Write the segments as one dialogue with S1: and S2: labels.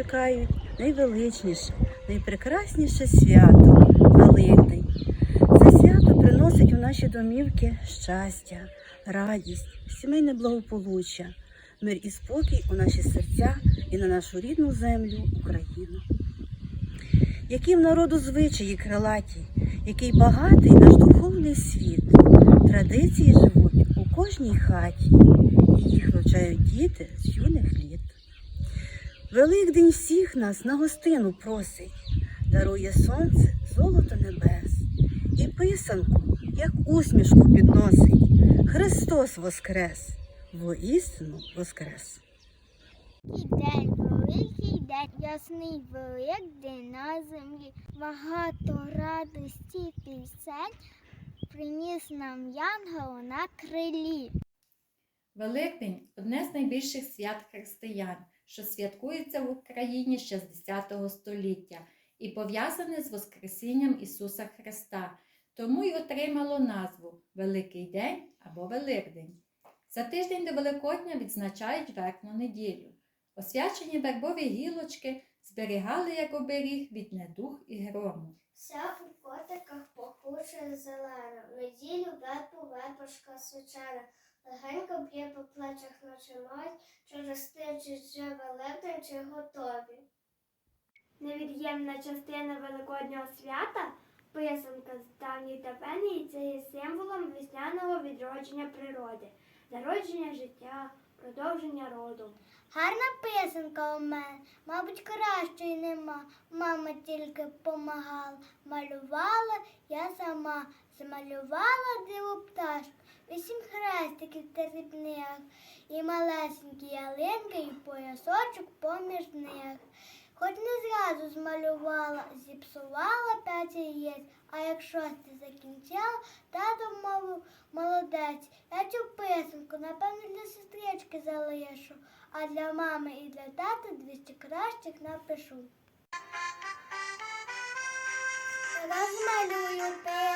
S1: чекають найвеличніше, найпрекрасніше свято Великдень. Це свято приносить у наші домівки щастя, радість, сімейне благополуччя, мир і спокій у наші серця і на нашу рідну землю Україну. Які в народу звичаї крилаті, який багатий наш духовний світ. Традиції живуть у кожній хаті, і їх вивчають діти з юних літ. Великдень всіх нас на гостину просить, дарує сонце, золото небес, і писанку, як усмішку підносить. Христос воскрес, воістину воскрес.
S2: Великий день, великий день, ясний великдень на землі, багато радості пісень приніс нам янгол на крилі.
S3: Великдень одне з найбільших свят християн, що святкується в Україні ще з 10 століття і пов'язане з Воскресінням Ісуса Христа, тому й отримало назву Великий День або Великдень. За тиждень до Великодня відзначають верхню неділю. Освячені вербові гілочки зберігали як оберіг від недух і грому.
S2: Вся у котиках пахуче зелена, в неділю вербу вербушка свечена, легенько б'є по плечах наче мать, через чи вже великдень, чи готові. Невід'ємна частина Великоднього свята писанка з давньої давені це є символом весняного відродження природи, зародження життя, продовження роду. Гарна писанка у мене, мабуть, кращої нема. Мама тільки помагала. Малювала я сама, замалювала диву пташку, вісім хрестиків та рібних, і малесенькі ялинки, і поясочок поміж них. Хоч не зразу змалювала, зіпсувала п'ять яєць, а як шосте закінчала, тато мовив молодець. Я цю писанку, напевно, для сестрички залишу, а для мами і для тата двісті кращих напишу. Розмалюю писанку,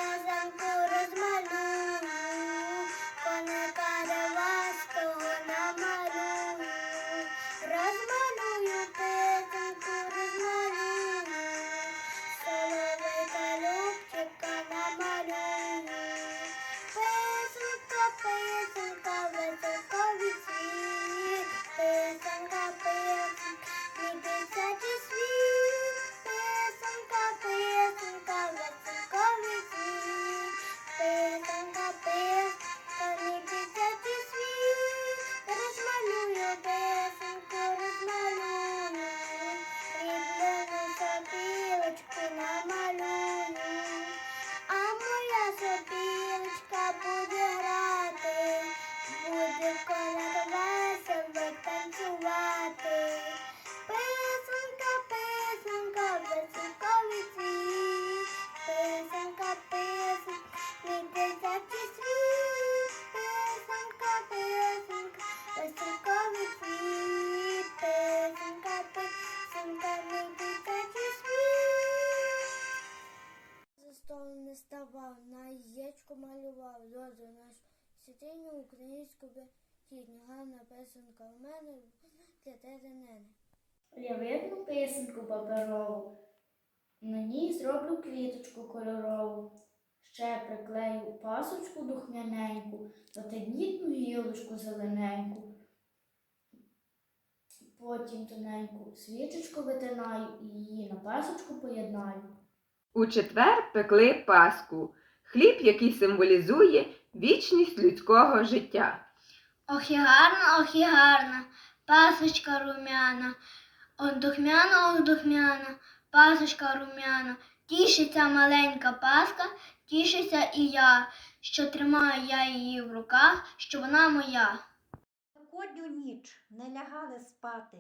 S2: столу на яєчку малював, зозу наш святиню українську безхідню, гарна писанка у мене для тебе нене.
S4: Я видну писанку паперову, на ній зроблю квіточку кольорову, ще приклею пасочку духмяненьку, та гілочку зелененьку. Потім тоненьку свічечку витинаю і її на пасочку поєднаю.
S5: У четвер пекли Пасху, хліб, який символізує вічність людського життя.
S2: Ох і гарна, ох і гарна, пасочка румяна, ох духмяна, ох духмяна, пасочка румяна. Тішиться маленька паска, тішиться і я, що тримаю я її в руках, що вона моя.
S6: Великодню ніч не лягали спати.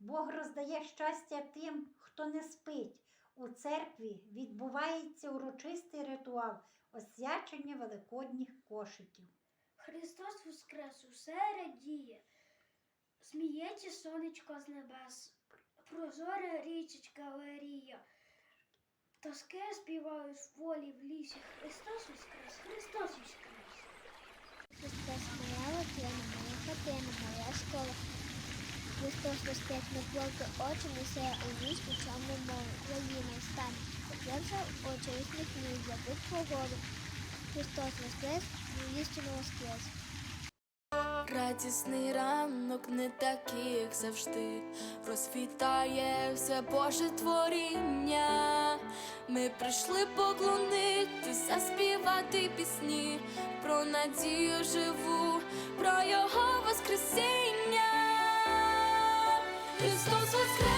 S6: Бог роздає щастя тим, хто не спить. У церкві відбувається урочистий ритуал освячення великодніх кошиків.
S2: Христос Воскрес усе радіє, сміється сонечко з небес, прозора річечка Ларія. Тоски співають в полі в лісі. Христос Воскрес, Христос Воскрес. Христос моя Латина, моя хатина, моя школа. Христос воскрес, не плоти очі, несе у ніч у чому мову. Країна стане, подержав очі, усміхнувся, будь погоду. Христос воскрес, воістину воскрес.
S7: Радісний ранок не такий, як завжди, розквітає все Боже творіння. Ми прийшли поклонити, заспівати пісні про надію живу, Христос воскрес!